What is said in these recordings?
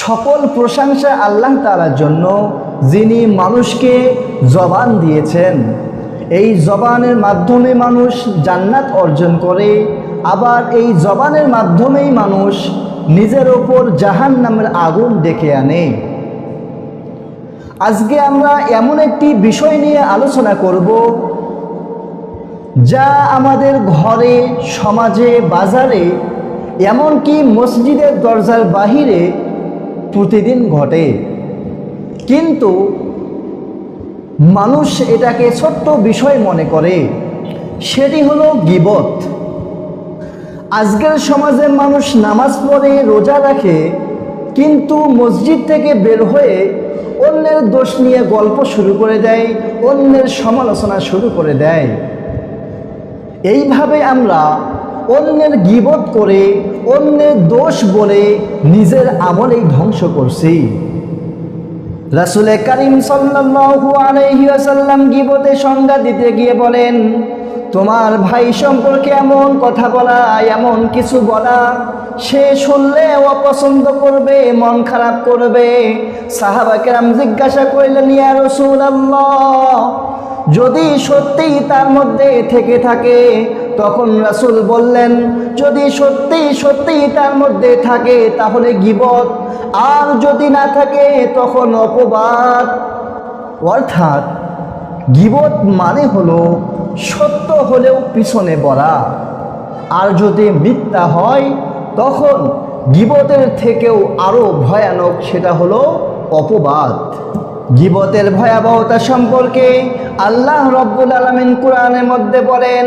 সকল প্রশংসা আল্লাহ তালার জন্য যিনি মানুষকে জবান দিয়েছেন। এই জবানের মাধ্যমে মানুষ জান্নাত অর্জন করে, আবার এই জবানের মাধ্যমেই মানুষ নিজের ওপর জাহান নামের আগুন ডেকে আনে। আজকে আমরা এমন একটি বিষয় নিয়ে আলোচনা করব, যা আমাদের ঘরে, সমাজে, বাজারে, এমনকি মসজিদের দরজার বাহিরে প্রতিদিন ঘটে। কিন্তু মানুষ এটাকে ছোট্ট বিষয় মনে করে, সেটি হলো গিবত। আজকের সমাজে মানুষ নামাজ পড়ে, রোজা রাখে, কিন্তু মসজিদ থেকে বের হয়ে অন্যের দোষ নিয়ে গল্প শুরু করে দেয়, অন্যের সমালোচনা শুরু করে দেয়। এইভাবে আমরা অন্যের গিবত করে, অন্যের দোষ বলে নিজের আমলেই ধ্বংস করছি। রাসুলে করিম ওয়াসাল্লাম গিবতে সংজ্ঞা দিতে গিয়ে বলেন, তোমার ভাই সম্পর্কে এমন কথা বলা, এমন কিছু বলা, সে শুনলে অপছন্দ করবে, মন খারাপ করবে। সাহাবাকেরাম জিজ্ঞাসা করলেন, ইয়া রাসূলুল্লাহ, যদি সত্যিই তার মধ্যে থেকে থাকে তখন রাসুল বললেন, যদি সত্যিই সত্যিই তার মধ্যে থাকে, তাহলে গিবত। আর যদি না থাকে, তখন অপবাদ। অর্থাৎ গিবত মানে হলো সত্য হলেও পিছনে বলা আর যদি মিথ্যা হয়, তখন গিবতের থেকেও আরও ভয়ানক সেটা হলো অপবাদ। গিবতের ভয়াবহতা সম্পর্কে আল্লাহ রব্বুল আলমিন কোরআনের মধ্যে বলেন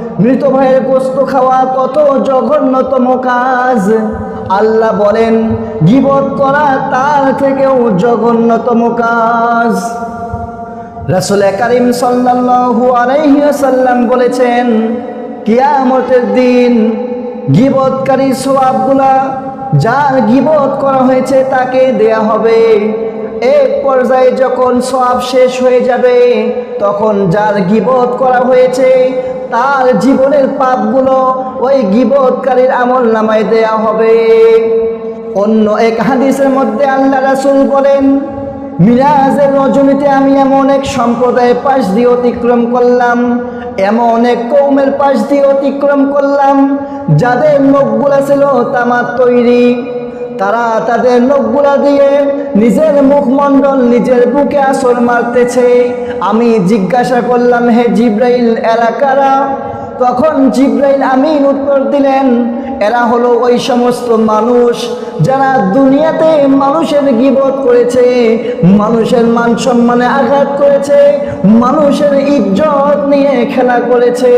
মৃত ভাইয়ের গোস্ত খাওয়া কত জঘন্যতম কাজ। আল্লাহ বলেন, গিবত করা তার থেকেও জঘন্যতম কাজ। রাসুল করিম সাল্লাল্লাহু আলাইহি ওয়াসাল্লাম বলেছেন, কিয়ামতের দিন গিবতকারী সোয়াবগুলা যার গিবত করা হয়েছে তাকে দেয়া হবে। এক পর্যায়ে যখন সব শেষ হয়ে যাবে, তখন যার গিবত করা হয়েছে তার জীবনের পাপগুলো ওই গিবতকারীর আমল নামায় দেয়া হবে। অন্য এক হাদিসের মধ্যে আল্লাহ রাসূল বলেন, মিরাজের রজনীতে আমি এমন এক সম্প্রদায়ের পাশ দিয়ে অতিক্রম করলাম, এমন এক কৌমের পাশ দিয়ে অতিক্রম করলাম, যাদের লোকগুলা ছিল তামার তৈরি। তারা তাদের লোকগুলা দিয়ে নিজের মুখমণ্ডল নিজের বুকে আসর মারতেছে। আমি জিজ্ঞাসা করলাম, হে জিব্রাইল এলাকারা তখন জিব্রাইল আমিন উত্তর দিলেন, এরা হলো ওই সমস্ত মানুষ যারা দুনিয়াতে মানুষের গিবত করেছে, মানুষের মান সম্মানে আঘাত করেছে, মানুষের ইজ্জত নিয়ে খেলা করেছে।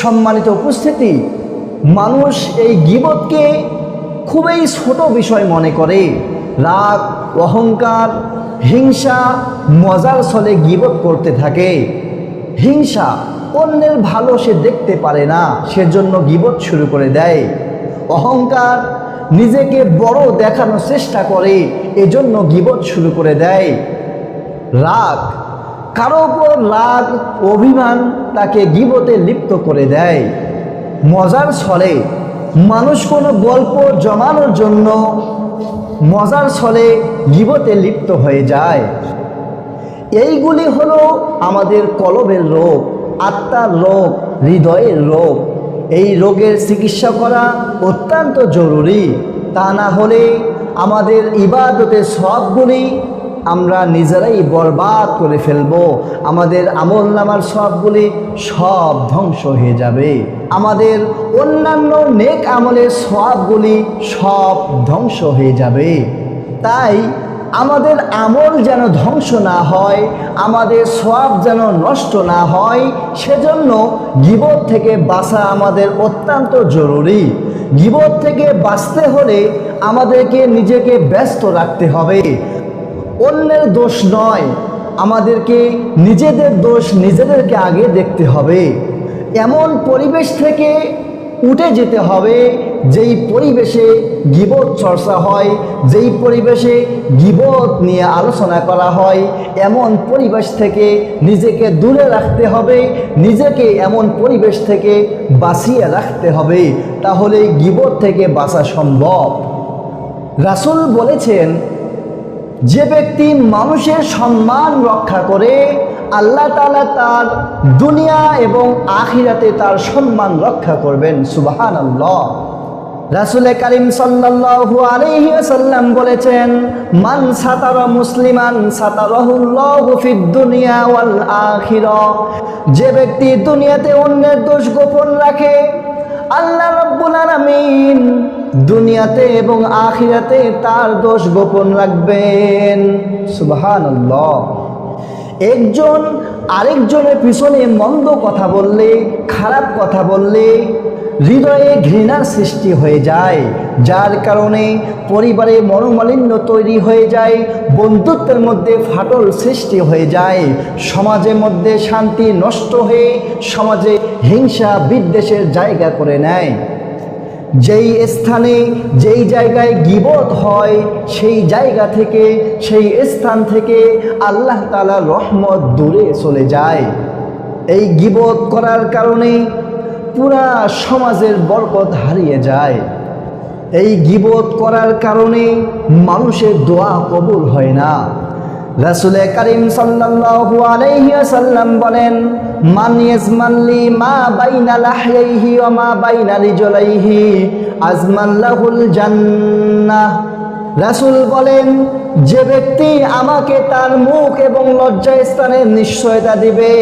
সম্মানিত উপস্থিতি, মানুষ এই গিবতকে খুবই ছোট বিষয় মনে করে। রাগ, অহংকার, হিংসা, মজার ছলে গিবত করতে থাকে। হিংসা, অন্যের ভালো সে দেখতে পারে না, সেজন্য গিবত শুরু করে দেয়। অহংকার, নিজেকে বড় দেখানোর চেষ্টা করে, এজন্য গিবত শুরু করে দেয়। রাগ, কারও ওপর রাগ, অভিমান, তাকে গিবতে লিপ্ত করে দেয়। মজার ছলে মানুষ কোনো গল্প জমানোর জন্য মজার ছলে গিবতে লিপ্ত হয়ে যায়। এইগুলি হলো আমাদের কলবের রোগ, আত্মার রোগ, হৃদয়ের রোগ। এই রোগের চিকিৎসা করা অত্যন্ত জরুরি। তা না হলে আমাদের ইবাদতের সবগুলি আমরা নিজেরাই বরবাদ করে ফেলব। আমাদের আমল নামার সবগুলি সব ধ্বংস হয়ে যাবে। আমাদের অন্যান্য নেক আমলের সবগুলি সব ধ্বংস হয়ে যাবে। তাই আমাদের আমল যেন ধ্বংস না হয়, আমাদের সব যেন নষ্ট না হয়, সেজন্য গিবত থেকে বাঁচা আমাদের অত্যন্ত জরুরি। গিবত থেকে বাঁচতে হলে আমাদেরকে নিজেকে ব্যস্ত রাখতে হবে। অন্যের দোষ নয়, আমাদেরকে নিজেদের দোষ নিজেদেরকে আগে দেখতে হবে। এমন পরিবেশ থেকে উঠে যেতে হবে, যেই পরিবেশে গিবত চর্চা হয়, যেই পরিবেশে গিবত নিয়ে আলোচনা করা হয়, এমন পরিবেশ থেকে নিজেকে দূরে রাখতে হবে, নিজেকে এমন পরিবেশ থেকে বাঁচিয়ে রাখতে হবে তাহলে গিবত থেকে বাঁচা সম্ভব। রাসুল বলেছেন যে ব্যক্তি মানুষের সম্মান রক্ষা করে, আল্লাহ তাআলা তার দুনিয়া এবং আখিরাতে তার সম্মান রক্ষা করবেন। সুবাহান আল্লাহ রাসুল করিম সাল্লাল্লাহু আলাইহি ওয়াসাল্লাম বলেছেন, মান সাতারা মুসলিমান সাতারাহুল্লাহু ফিদ দুনিয়া ওয়াল আখিরা। যে ব্যক্তি দুনিয়াতে অন্যের দোষ গোপন রাখে, আল্লাহ রব্বুল আলামিন দুনিয়াতে এবং আখিরাতে তার দোষ গোপন রাখবেন। সুবহানাল্লাহ। একজন আরেকজনের পিছনে মন্দ কথা বললে, খারাপ কথা বললে হৃদয়ে ঘৃণার সৃষ্টি হয়ে যায়, যার কারণে পরিবারে মনোমালিন্য তৈরি হয়ে যায়, বন্ধুত্বের মধ্যে ফাটল সৃষ্টি হয়ে যায়, সমাজের মধ্যে শান্তি নষ্ট হয়ে সমাজে হিংসা বিদ্বেষের জায়গা করে নেয়। যেই স্থানে, যেই জায়গায় গিবত হয়, সেই জায়গা থেকে, সেই স্থান থেকে আল্লাহ তালার রহমত দূরে চলে যায়। এই গিবত করার কারণে পুরা সমাজের বরকত হারিয়ে যায়। এই গিবত করার কারণে মানুষের দোয়া কবুল হয় না। রাসুলে করিম সাল্লাল্লাহু আলাইহি ওয়াসাল্লাম বলেন, মান ইয়াজমাল্লি মা বাইনা লাহইহি ওয়া মা বাইনা রিজলাইহি আজমাল্লাহুল জান্নাহ। রাসূল বলেন, যে ব্যক্তি আমাকে তার মুখ এবং লজ্জা স্থানের নিশ্চয়তা দিবে,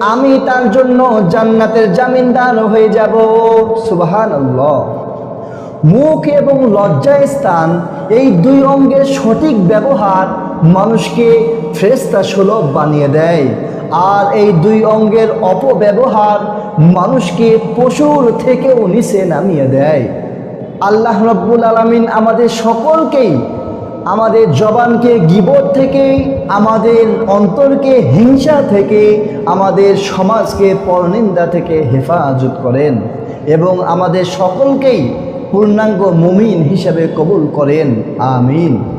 আমি তার জন্য জান্নাতের জামিনদার হয়ে যাব। সুবহানাল্লাহ। মুখ এবং লজ্জা স্থান এই দুই অঙ্গের সঠিক ব্যবহার মানুষকে ফ্রেস্তা সুলভ বানিয়ে দেয়। আর এই দুই অঙ্গের অপব্যবহার মানুষকে পশুর থেকেও নিচে নামিয়ে দেয়। আল্লাহ রব্বুল আলমিন আমাদের সকলকেই, আমাদের জবানকে গিবত থেকে, আমাদের অন্তরকে হিংসা থেকে, আমাদের সমাজকে পরনিন্দা থেকে হেফাজত করেন এবং আমাদের সকলকেই পূর্ণাঙ্গ মুমিন হিসাবে কবুল করেন। আমিন।